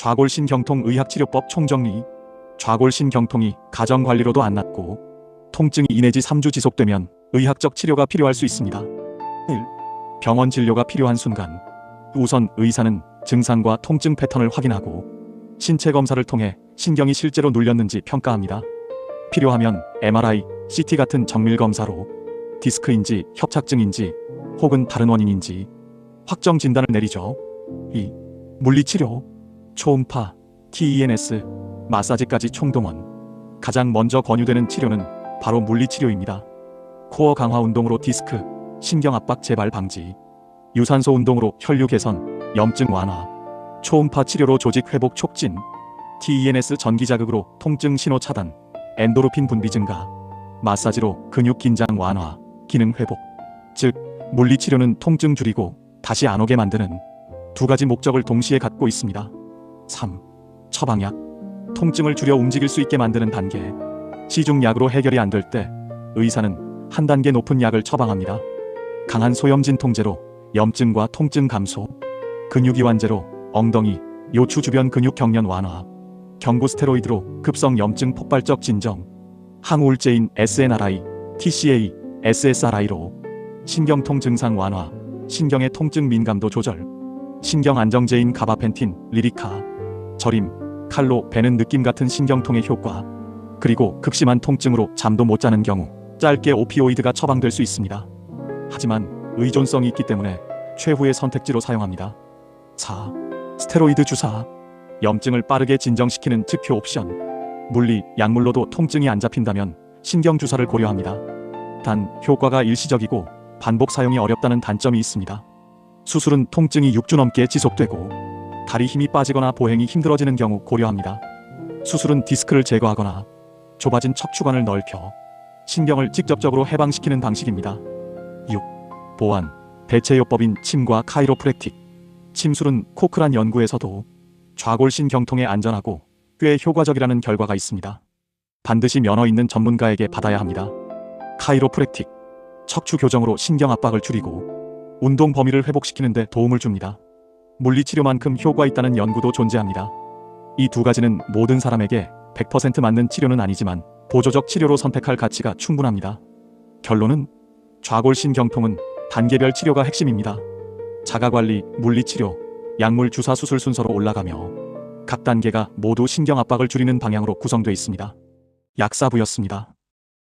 좌골신경통 의학치료법 총정리 좌골신경통이 가정관리로도 안 낫고 통증이 2 내지 3주 지속되면 의학적 치료가 필요할 수 있습니다. 1. 병원 진료가 필요한 순간 우선 의사는 증상과 통증 패턴을 확인하고 신체 검사를 통해 신경이 실제로 눌렸는지 평가합니다. 필요하면 MRI, CT 같은 정밀 검사로 디스크인지 협착증인지 혹은 다른 원인인지 확정 진단을 내리죠. 2. 물리치료, 초음파, TENS, 마사지까지 총동원. 가장 먼저 권유되는 치료는 바로 물리치료입니다. 코어 강화 운동으로 디스크, 신경 압박 재발 방지, 유산소 운동으로 혈류 개선, 염증 완화, 초음파 치료로 조직 회복 촉진, TENS 전기 자극으로 통증 신호 차단, 엔도르핀 분비 증가, 마사지로 근육 긴장 완화, 기능 회복. 즉, 물리치료는 통증 줄이고 다시 안 오게 만드는 두 가지 목적을 동시에 갖고 있습니다. 3. 처방약. 통증을 줄여 움직일 수 있게 만드는 단계. 시중약으로 해결이 안 될 때 의사는 한 단계 높은 약을 처방합니다. 강한 소염진 통제로 염증과 통증 감소, 근육이완제로 엉덩이, 요추 주변 근육 경련 완화, 경구 스테로이드로 급성 염증 폭발적 진정, 항우울제인 SNRI, TCA, SSRI로 신경통 증상 완화, 신경의 통증 민감도 조절, 신경 안정제인 가바펜틴, 리리카, 저림, 칼로 베는 느낌 같은 신경통의 효과, 그리고 극심한 통증으로 잠도 못 자는 경우 짧게 오피오이드가 처방될 수 있습니다. 하지만 의존성이 있기 때문에 최후의 선택지로 사용합니다. 4. 스테로이드 주사. 염증을 빠르게 진정시키는 즉효 옵션. 물리, 약물로도 통증이 안 잡힌다면 신경 주사를 고려합니다. 단 효과가 일시적이고 반복 사용이 어렵다는 단점이 있습니다. 수술은 통증이 6주 넘게 지속되고 다리 힘이 빠지거나 보행이 힘들어지는 경우 고려합니다. 수술은 디스크를 제거하거나 좁아진 척추관을 넓혀 신경을 직접적으로 해방시키는 방식입니다. 6. 보완, 대체요법인 침과 카이로프랙틱. 침술은 코크란 연구에서도 좌골신 경통에 안전하고 꽤 효과적이라는 결과가 있습니다. 반드시 면허 있는 전문가에게 받아야 합니다. 카이로프랙틱. 척추 교정으로 신경 압박을 줄이고 운동 범위를 회복시키는 데 도움을 줍니다. 물리치료만큼 효과 있다는 연구도 존재합니다. 이 두 가지는 모든 사람에게 100% 맞는 치료는 아니지만 보조적 치료로 선택할 가치가 충분합니다. 결론은 좌골신경통은 단계별 치료가 핵심입니다. 자가관리, 물리치료, 약물 주사 수술 순서로 올라가며 각 단계가 모두 신경 압박을 줄이는 방향으로 구성되어 있습니다. 약사부였습니다.